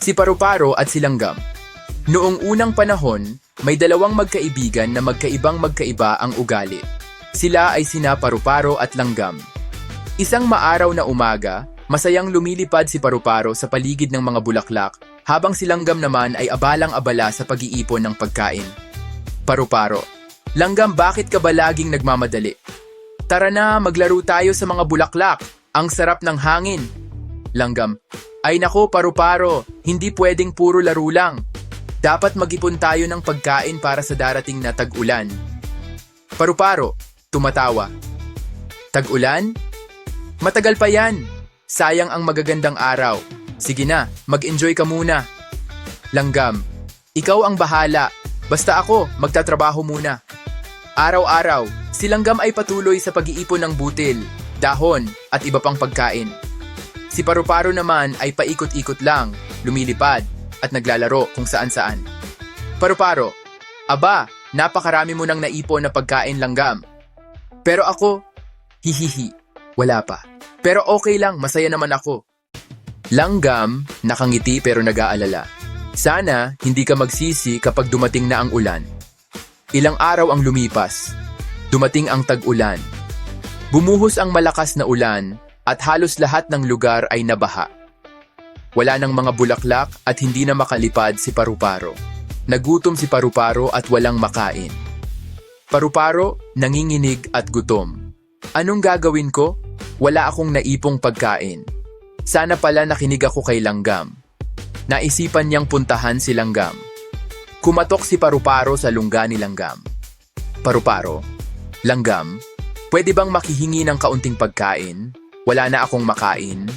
Si Paru-Paro at si Langgam. Noong unang panahon, may dalawang magkaibigan na magkaibang magkaiba ang ugali. Sila ay sina Paru-Paro at Langgam. Isang maaraw na umaga, masayang lumilipad si Paru-Paro sa paligid ng mga bulaklak habang si Langgam naman ay abalang-abala sa pag-iipon ng pagkain. Paru-Paro, Langgam bakit ka ba laging nagmamadali? Tara na, maglaro tayo sa mga bulaklak. Ang sarap ng hangin. Langgam, ay nako paru-paro, hindi pwedeng puro laro lang. Dapat mag-ipon tayo ng pagkain para sa darating na tag-ulan. Paru-paro, tumatawa. Tag-ulan? Matagal pa yan. Sayang ang magagandang araw. Sige na, mag-enjoy ka muna. Langgam, ikaw ang bahala. Basta ako, magtatrabaho muna. Araw-araw, si Langgam ay patuloy sa pag-iipon ng butil, dahon, at iba pang pagkain. Si Paru-Paro naman ay paikot-ikot lang, lumilipad, at naglalaro kung saan-saan. Paru-Paro, aba, napakarami mo nang naipon na pagkain Langgam. Pero ako, hihihi, wala pa. Pero okay lang, masaya naman ako. Langgam, nakangiti pero nag-aalala. Sana hindi ka magsisi kapag dumating na ang ulan. Ilang araw ang lumipas. Dumating ang tag-ulan. Bumuhos ang malakas na ulan at halos lahat ng lugar ay nabaha. Wala nang mga bulaklak at hindi na makalipad si Paru-Paro. Nagutom si Paru-Paro at walang makain. Paru-Paro, nanginginig at gutom. Anong gagawin ko? Wala akong naipong pagkain. Sana pala nakinig ako kay Langgam. Naisipan niyang puntahan si Langgam. Kumatok si Paru-Paro sa lungga ni Langgam. Paru-Paro, Langgam, pwede bang makihingi ng kaunting pagkain? Wala na akong makain.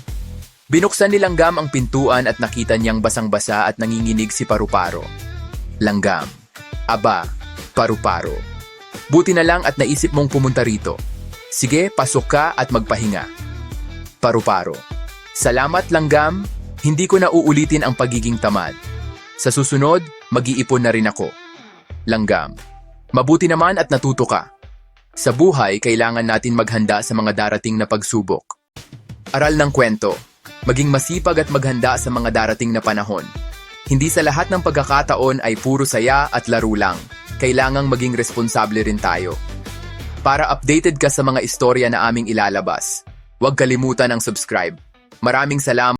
Binuksan ni Langgam ang pintuan at nakita niyang basang-basa at nanginginig si Paru-Paro. Langgam, aba, Paru-Paro. Buti na lang at naisip mong pumunta rito. Sige, pasok ka at magpahinga. Paru-Paro. Salamat Langgam, hindi ko na uulitin ang pagiging tamad. Sa susunod, mag-iipon na rin ako. Langgam. Mabuti naman at natuto ka. Sa buhay, kailangan natin maghanda sa mga darating na pagsubok. Aral ng kwento. Maging masipag at maghanda sa mga darating na panahon. Hindi sa lahat ng pagkakataon ay puro saya at laro lang. Kailangang maging responsable rin tayo. Para updated ka sa mga istorya na aming ilalabas, huwag kalimutan ang subscribe. Maraming salamat.